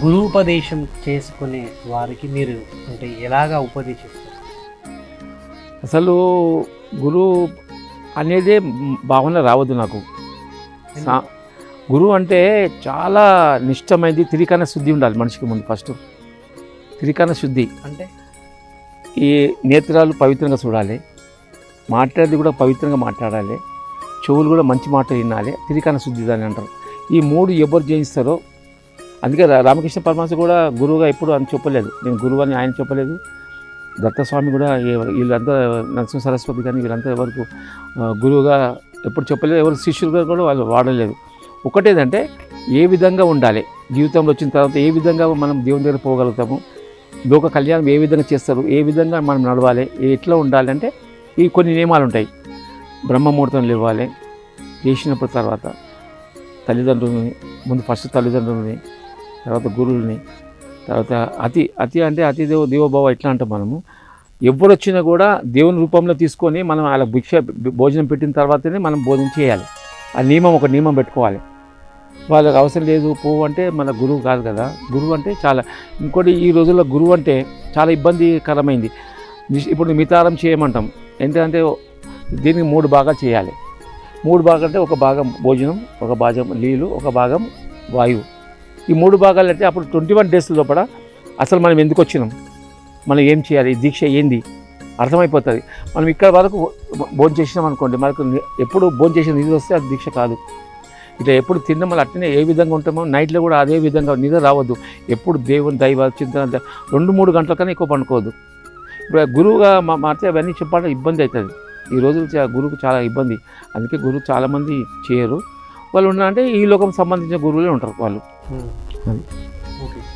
గురూపదేశం చేసుకునే వారికి మీరు అంటే ఎలాగా ఉపదేశిస్తారు అసలు గురువు అనేదే భావన రావద్దు నాకు. గురువు అంటే చాలా నిష్టమైనది తిరికన శుద్ధి ఉండాలి మనిషికి ముందు ఫస్ట్. తిరికన శుద్ధి. అంటే? ఈ నేత్రాలు పవిత్రంగా చూడాలి. మాట్లాడేది కూడా పవిత్రంగా మాట్లాడాలి. చెవులు కూడా మంచి మాట వినాలి. తిరికన శుద్ధి అని అంటారు. ఈ మూడు ఎవరు జయిస్తారో అందుకే రామకృష్ణ పరమహంస కూడా గురువుగా ఎప్పుడు అని చెప్పలేదు. నేను గురువు అని ఆయన చెప్పలేదు. దత్తస్వామి కూడా వీళ్ళంతా నరసింహ సరస్వతి కానీ వీళ్ళంతా వరకు గురువుగా ఎప్పుడు చెప్పలేదు. ఎవరు శిష్యులుగా కూడా వాళ్ళు వాడలేదు. ఒకటేదంటే ఏ విధంగా ఉండాలి? జీవితంలో వచ్చిన తర్వాత ఏ విధంగా మనం దేవుని దగ్గర పోగలుగుతాము? లోక కళ్యాణం ఏ విధంగా చేస్తారు? ఏ విధంగా మనం నడవాలి? ఎట్లా ఉండాలి అంటే ఈ కొన్ని నియమాలు ఉంటాయి. బ్రహ్మముహూర్తం ఇవ్వాలి చేసినప్పుడు తర్వాత తల్లిదండ్రులని ముందు ఫస్ట్ తల్లిదండ్రులని తర్వాత గురువుని తర్వాత అతి అతి అంటే అతి దేవ దేవోభావ ఎట్లా అంటాం మనము? ఎవరు వచ్చినా కూడా దేవుని రూపంలో తీసుకొని మనం వాళ్ళ భిక్ష భోజనం పెట్టిన తర్వాతనే మనం భోజనం చేయాలి. ఆ నియమం ఒక నియమం పెట్టుకోవాలి. వాళ్ళకి అవసరం లేదు పువ్వు అంటే మన గురువు కాదు కదా. గురువు అంటే చాలా ఇంకోటి ఈ రోజుల్లో గురువు అంటే చాలా ఇబ్బందికరమైంది. ఇప్పుడు మితారం చేయమంటాం. ఎందుకంటే దీనికి మూడు భాగాలు చేయాలి. మూడు భాగాలు అంటే ఒక భాగం భోజనం ఒక భాగం నీళ్ళు ఒక భాగం వాయువు. ఈ మూడు భాగాలు అంటే అప్పుడు ట్వంటీ వన్ డేస్ లోపల అసలు మనం ఎందుకు వచ్చినాం? మనం ఏం చేయాలి? దీక్ష ఏంది? అర్థమైపోతుంది. మనం ఇక్కడ వరకు భోజనం చేసినాం అనుకోండి మనకు ఎప్పుడు భోజనం చేసిన నిధి వస్తే అది దీక్ష కాదు. ఇట్లా ఎప్పుడు తిన్న మళ్ళీ అట్లనే ఏ విధంగా ఉంటామో నైట్లో కూడా అదే విధంగా నిద్ర రావద్దు. ఎప్పుడు దేవుని దైవ చింతన రెండు మూడు గంటల కన్నా ఎక్కువ పండుకోవద్దు. ఇప్పుడు గురువుగా మా మాట అవన్నీ చెప్పాలంటే ఇబ్బంది అవుతుంది. ఈ రోజు గురువుకు చాలా ఇబ్బంది. అందుకే గురువు చాలామంది చేయరు. వాళ్ళు ఉన్నారంటే ఈ లోకం సంబంధించిన గురువులే ఉంటారు వాళ్ళు. うん、はい。OK